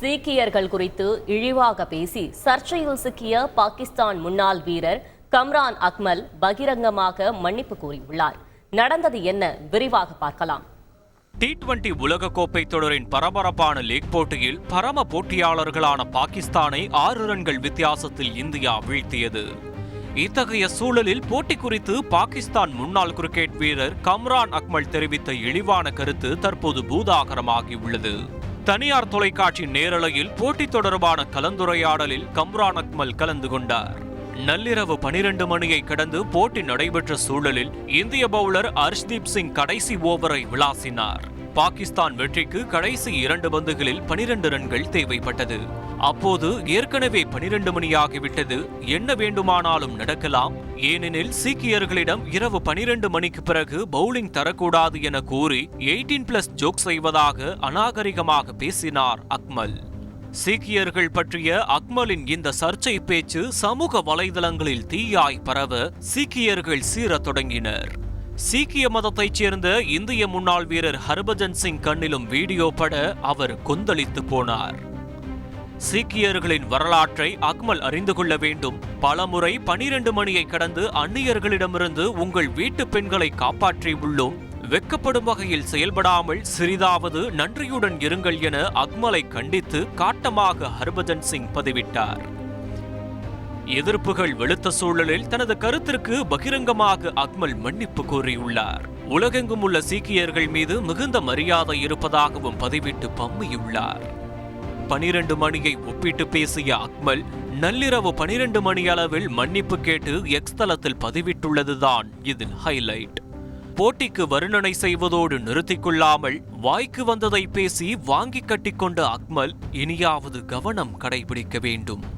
சீக்கியர்கள் குறித்து இழிவாக பேசி சர்ச்சையில் சிக்கிய பாகிஸ்தான் முன்னாள் வீரர் கம்ரான் அக்மல் பகிரங்கமாக மன்னிப்பு கூறியுள்ளார் நடந்தது என்ன விரிவாக பார்க்கலாம். டி டுவெண்டி உலகக்கோப்பை தொடரின் பரபரப்பான லீக் போட்டியில் பரம போட்டியாளர்களான பாகிஸ்தானை ஆறு ரன்கள் வித்தியாசத்தில் இந்தியா வீழ்த்தியது. இத்தகைய சூழலில் போட்டி குறித்து பாகிஸ்தான் முன்னாள் கிரிக்கெட் வீரர் கம்ரான் அக்மல் தெரிவித்த இழிவான கருத்து தற்போது பூதாகரமாகியுள்ளது. தனியார் தொலைக்காட்சி நேரலையில் போட்டி தொடர்பான கலந்துரையாடலில் கம்ரான் அக்மல் கலந்து கொண்டார். நள்ளிரவு பனிரெண்டு மணியை கடந்து போட்டி நடைபெற்ற சூழலில் இந்திய பவுலர் ஹர்ஷ்தீப் சிங் கடைசி ஓவரை விளாசினார். பாகிஸ்தான் வெற்றிக்கு கடைசி இரண்டு பந்துகளில் பனிரெண்டு ரன்கள் தேவைப்பட்டது. அப்போது ஏற்கனவே பனிரெண்டு மணியாகிவிட்டது. என்ன வேண்டுமானாலும் நடக்கலாம். ஏனெனில் சீக்கியர்களிடம் இரவு பனிரெண்டு மணிக்கு பிறகு பவுலிங் தரக்கூடாது என கூறி எயிட்டீன் பிளஸ் ஜோக் செய்வதாக அநாகரிகமாக பேசினார் அக்மல். சீக்கியர்கள் பற்றிய அக்மலின் இந்த சர்ச்சை பேச்சு சமூக வலைதளங்களில் தீயாய் பரவ சீக்கியர்கள் சீரத் தொடங்கினர். சீக்கிய மதத்தைச் சேர்ந்த இந்திய முன்னாள் வீரர் ஹர்பஜன் சிங் கண்ணிலும் வீடியோ பட அவர் கொந்தளித்து போனார். சீக்கியர்களின் வரலாற்றை அக்மல் அறிந்து கொள்ள வேண்டும். பலமுறை பனிரெண்டு மணியை கடந்து அந்நியர்களிடமிருந்து உங்கள் வீட்டு பெண்களை காப்பாற்றி உள்ளோம். வெக்கப்படும் வகையில் செயல்படாமல் சிறிதாவது நன்றியுடன் இருங்கள் என அக்மலை கண்டித்து காட்டமாக ஹர்பஜன் சிங் பதிவிட்டார். எதிர்ப்புகள் வெளுத்த சூழலில் தனது கருத்திற்கு பகிரங்கமாக அக்மல் மன்னிப்பு கோரியுள்ளார். உலகெங்கும் உள்ள சீக்கியர்கள் மீது மிகுந்த மரியாதை இருப்பதாகவும் பதிவிட்டு பம்மியுள்ளார். பனிரெண்டு மணியை ஒப்பிட்டு பேசிய அக்மல் நள்ளிரவு பனிரெண்டு மணி அளவில் மன்னிப்பு கேட்டு எக்ஸ் தளத்தில் பதிவிட்டுள்ளதுதான் இதில் ஹைலைட். போட்டிக்கு வருணனை செய்வதோடு நிறுத்திக் கொள்ளாமல் வாய்க்கு வந்ததை பேசி வாங்கி கட்டிக்கொண்ட அக்மல் இனியாவது கவனம் கடைபிடிக்க வேண்டும்.